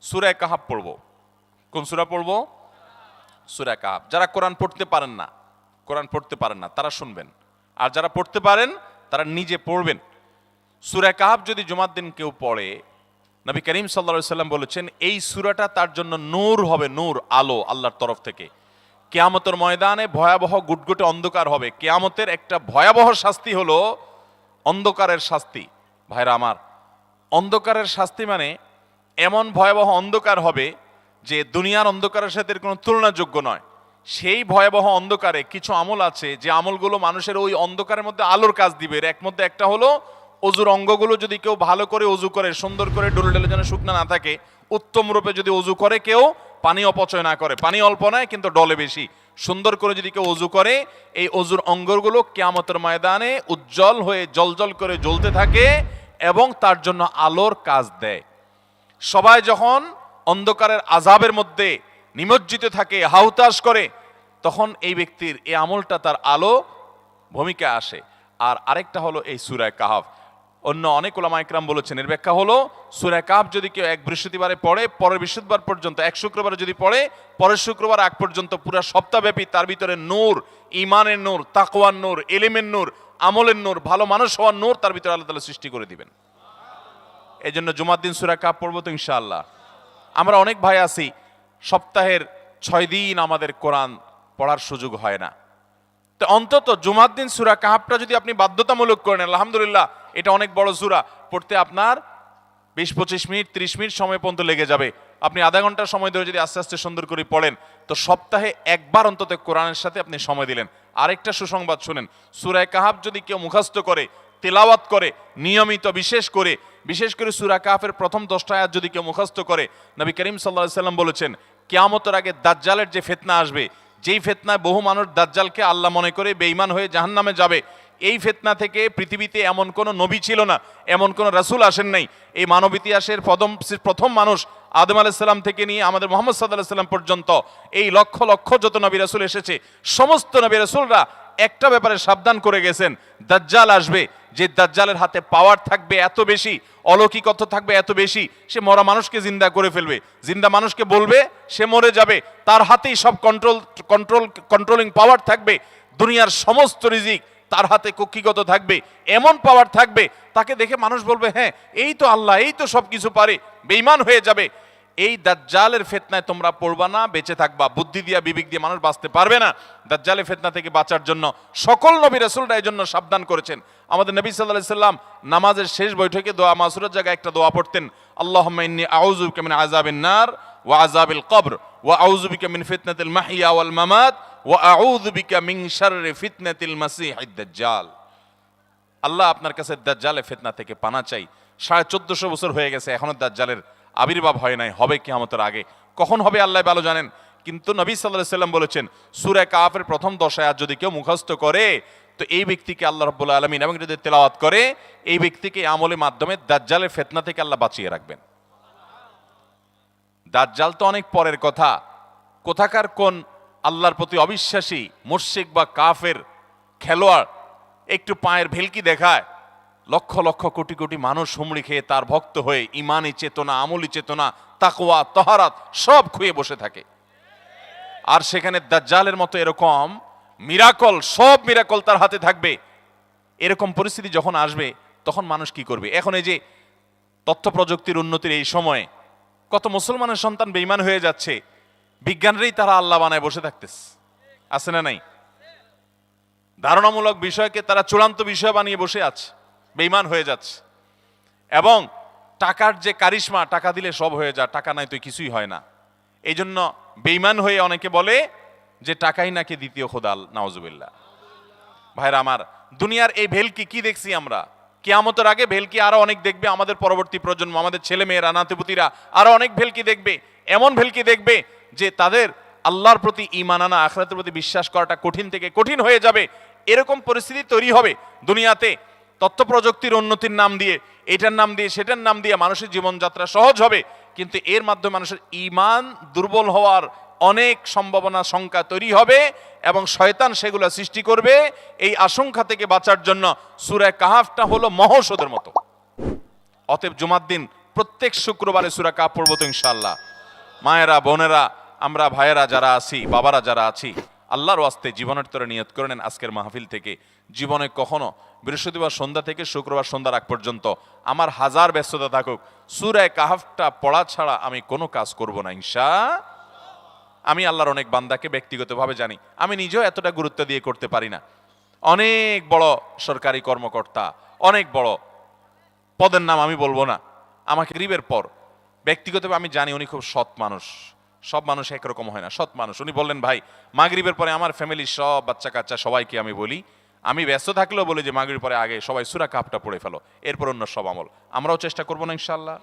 সুরায় কাহাব পড়ব। কোন সুরা পড়ব? সুরা কাহাব। যারা কোরআন পড়তে পারেন না, কোরআন পড়তে পারেন না, তারা শুনবেন। আর যারা পড়তে পারেন, তারা নিজে পড়বেন। সুরা কাহাব যদি জুমার দিন কেউ পড়ে, নবী করিম সাল্লা সাল্লাম বলেছেন, এই সুরাটা তার জন্য নূর হবে, নূর, আলো আল্লাহর তরফ থেকে। কেয়ামতের ময়দানে ভয়াবহ গুটগুটে অন্ধকার হবে। কেয়ামতের একটা ভয়াবহ শাস্তি হলো অন্ধকারের শাস্তি। ভাইরা আমার, অন্ধকারের শাস্তি মানে এমন ভয়াবহ অন্ধকার হবে যে দুনিয়ার অন্ধকারের সাথে কোনো তুলনাযোগ্য নয়। সেই ভয়াবহ অন্ধকারে কিছু আমল আছে যে আমলগুলো মানুষের ওই অন্ধকারের মধ্যে আলোর কাজ দিবে। এর এক মধ্যে একটা হলো অজুর অঙ্গগুলো যদি কেউ ভালো করে অজু করে, সুন্দর করে ডলে ডলে যেন শুকনা না থাকে, উত্তম রূপে যদি অজু করে কেউ, পানি অপচয় না করে। পানি অল্প নয়, কিন্তু ডলে বেশি। সুন্দর করে যদি কেউ অজু করে, এই অজুর অঙ্গগুলো কেয়ামতের ময়দানে উজ্জ্বল হয়ে জলজল করে জ্বলতে থাকে এবং তার জন্য আলোর কাজ দেয়। সবাই যখন অন্ধকারের আজাবের মধ্যে নিমজ্জিত থাকে হাউতাস করে, তখন এই ব্যক্তির এই আমলটা তার আলো ভূমিকা আসে। আর আরেকটা হলো এই সুরায় কাহাফ। অন্য অনেক ওলামা একরাম বলেছেন, এর ব্যাখ্যা হলো, সুরায় কাহাফ যদি কেউ এক বৃহস্পতিবারে পড়ে, পরের বৃহস্পতিবার পর্যন্ত, এক শুক্রবারে যদি পড়ে, পরের শুক্রবার আগ পর্যন্ত পুরো সপ্তাহব্যাপী তার ভিতরে নূর ইমানের নূর, তাকওয়ার নূর, এলিমের নূর, আমলের নূর, ভালো মানুষ হওয়ার নূর তার ভিতরে আল্লাহ তালা সৃষ্টি করে দিবেন। এই জন্য জুমার দিন সুরা কাপ পড়ব তো ইনশাআল্লাহ। আমরা অনেক ভাই আছি, সপ্তাহের ছয় দিন আমাদের কোরআন পড়ার সুযোগ হয় না। তো অন্তত জুমার দিন সুরা কাহাবটা যদি আপনি বাধ্যতামূলক করেন আলহামদুলিল্লাহ, এটা অনেক বড় সুরা। পড়তে আপনার বিশ, পঁচিশ মিনিট, ত্রিশ মিনিট সময় পর্যন্ত লেগে যাবে। আপনি আধা ঘণ্টা সময় ধরে যদি আস্তে আস্তে সুন্দর করে পড়েন, তো সপ্তাহে একবার অন্তত কোরআনের সাথে আপনি সময় দিলেন। আরেকটা সুসংবাদ শুনেন সুরায় কাহাব যদি কেউ মুখস্থ করে, তেলাওয়াত করে, নিয়মিত বিশেষ করে বিশেষ করে সুরা কাহাফের প্রথম দশটা আয়াত যদি কেউ মুখস্থ করে, নবী করিম সাল্লাহ সাল্লাম বলেছেন, কেয়ামতের আগে দাজ্জালের যে ফেতনা আসবে, যেই ফেতনায় বহু মানুষ দাজ্জালকে আল্লাহ মনে করে বেঈমান হয়ে জাহান্নামে যাবে, এই ফেতনা থেকে পৃথিবীতে এমন কোনো নবী ছিল না, এমন কোনো রাসূল আসেন নাই। এই মানব ইতিহাসের প্রথম প্রথম মানুষ আদম আলাইসাল্লাম থেকে নিয়ে আমাদের মোহাম্মদ সাল্লাহ সাল্লাম পর্যন্ত এই লক্ষ লক্ষ যত নবী রাসুল এসেছে, সমস্ত নবী রাসূলরা একটা ব্যাপারে সাবধান করে গেছেন, দাজ্জাল আসবে। যে দাজ্জালের হাতে পাওয়ার থাকবে এত বেশি অলৌকিকত্ব থাকবে এত বেশি, সে মরা মানুষকে জিন্দা করে ফেলবে। জিন্দা মানুষকে বলবে, সে মরে যাবে। তার হাতেই সব কন্ট্রোল কন্ট্রোল কন্ট্রোলিং পাওয়ার থাকবে। দুনিয়ার সমস্ত রিজিক তার হাতে কক্ষিগত থাকবে। এমন পাওয়ার থাকবে, তাকে দেখে মানুষ বলবে হ্যাঁ এই তো আল্লাহ, এই তো সব কিছু পারে বেইমান হয়ে যাবে। এই দাজ্জালের ফেতনায় তোমরা পড়বা না, বেঁচে থাকবা। বুদ্ধি দিয়া বিবেক দিয়ে মানুষ বাঁচতে পারবে না। দাজ্জালের ফেতনা থেকে বাঁচার জন্য সকল নবী রাসূলরা এই জন্য সাবধান করেছেন। আমাদের নবী আলাইহি সাল্লাম নামাজের শেষ বৈঠকে দোয়া, মাসুরের জায়গায় একটা দোয়া পড়তেন আল্লাহ ইন্নী আউযু বিকা মিন আযাবিন নার ওয়া আযাবিল কবর ওয়া আউযু বিকা মিন ফিতনাতিল মাহইয়া ওয়াল মামাত ওয়া আউযু বিকা মিন শাররি ফিতনাতিল মাসিহিদ দাজ্জাল। আল্লাহ আপনার কাছে দাজ্জালের ফেতনা থেকে পানা চাই। সাড়ে চোদ্দশো বছর হয়ে গেছে এখনও দাজ্জালের আবির্ভাব হয় নাই, হবে কিয়ামতের আগে। কখন হবে আল্লাহ ভালো জানেন? কিন্তু নবী সাল্লাহ সাল্লাম বলেছেন, সুরে কাফের প্রথম দশায় আর যদি কেউ মুখস্থ করে, তো এই ব্যক্তিকে আল্লাহ রব্বুল্লা আলমিন এবং যদি তেলাওয়াত করে, এই ব্যক্তিকে আমলের মাধ্যমে দাজ্জালের ফেতনা থেকে আল্লাহ বাঁচিয়ে রাখবেন। দাজ্জাল তো অনেক পরের কথা। কোথাকার কোন আল্লাহর প্রতি অবিশ্বাসী মুর্শিক বা কাফের খেলোয়াড় একটু পায়ের ভেলকি দেখায় লক্ষ লক্ষ কোটি কোটি মানুষ হুমড়ি খেয়ে তার ভক্ত হয়ে ইমানি চেতনা, আমলি চেতনা, তাকওয়া, তহারাত সব খুয়ে বসে থাকে। আর সেখানে দাজ্জালের মতো এরকম মিরাকল, সব মিরাকল তার হাতে থাকবে। এরকম পরিস্থিতি যখন আসবে, তখন মানুষ কি করবে? এখন এই যে তথ্য প্রযুক্তির উন্নতির এই সময়ে কত মুসলমানের সন্তান বেইমান হয়ে যাচ্ছে, বিজ্ঞানরেই তারা আল্লাহ বানায় বসে থাকতেছে। আছে না নাই? ধারণামূলক বিষয়কে তারা চূড়ান্ত বিষয় বানিয়ে বসে আছে। বেইমান হয়ে যাচ্ছে। এবং টাকার যে কারিশমা, টাকা দিলে সব হয়ে যায়, টাকা নাই তো কিছুই হয় না। এই জন্য বেইমান হয়ে অনেকে বলে যে, টাকাই নাকি দ্বিতীয় খোদাল নওয়াজুবিল্লাহ ভাইরা আমার, দুনিয়ার এই ভেলকি কি দেখছি আমরা? কেয়ামতের আগে ভেলকি আরও অনেক দেখবে, আমাদের পরবর্তী প্রজন্ম, আমাদের ছেলে মেয়েরা নাতিপুতিরা আরও অনেক ভেলকি দেখবে, এমন ভেলকি দেখবে যে, তাদের আল্লাহর প্রতি ইমান আনা, আখরাতের প্রতি বিশ্বাস করাটা কঠিন থেকে কঠিন হয়ে যাবে। এরকম পরিস্থিতি তৈরি হবে দুনিয়াতে। তথ্য প্রযুক্তির উন্নতির নাম দিয়ে, এটার নাম দিয়ে, সেটার নাম দিয়ে মানুষের জীবনযাত্রা সহজ হবে। কিন্তু এর মাধ্যমে মানুষের ইমান দুর্বল হওয়ার অনেক সম্ভাবনা, শঙ্কা তৈরি হবে এবং শয়তান সেগুলো সৃষ্টি করবে এই আশঙ্কা থেকে বাঁচার জন্য সুরায় কাহাফটা হলো মহৌষধের মতো। অতএব জুমার দিন প্রত্যেক শুক্রবারে সুরা কাপ পড়ব তো ইনশাল্লাহ মায়েরা, বোনেরা, আমরা ভাইয়েরা যারা আছি, বাবারা যারা আছি আল্লাহর ওয়াস্তে জীবনের তরে নিয়ত করে নেন আজকের মাহফিল থেকে। জীবনে কখনো বৃহস্পতিবার সন্ধ্যা থেকে শুক্রবার সন্ধ্যার আগ পর্যন্ত আমার হাজার ব্যস্ততা থাকুক। সুরায় কাহাফটা পড়া ছাড়া আমি কোনো কাজ করব না, ইনশা। আমি আল্লাহর অনেক বান্দাকে ব্যক্তিগতভাবে জানি। আমি নিজেও এতটা গুরুত্ব দিয়ে করতে পারি না। অনেক বড় সরকারি কর্মকর্তা, অনেক বড়, পদের নাম আমি বলব না। আমাকে গরিবের পর। ব্যক্তিগতভাবে আমি জানি উনি খুব সৎ মানুষ। সব মানুষ একরকম হয় না, সৎ মানুষ। উনি বললেন, ভাই, মাগরীবের পরে আমার ফ্যামিলির সব বাচ্চা কাচ্চা সবাইকে আমি বলি, আমি ব্যস্ত থাকলেও বলি যে মাগরীর পরে আগে সবাই সুরা কাপটা পড়ে ফেলো, এরপর অন্য সব আমল। আমরাও চেষ্টা করব না ইনশাল্লাহ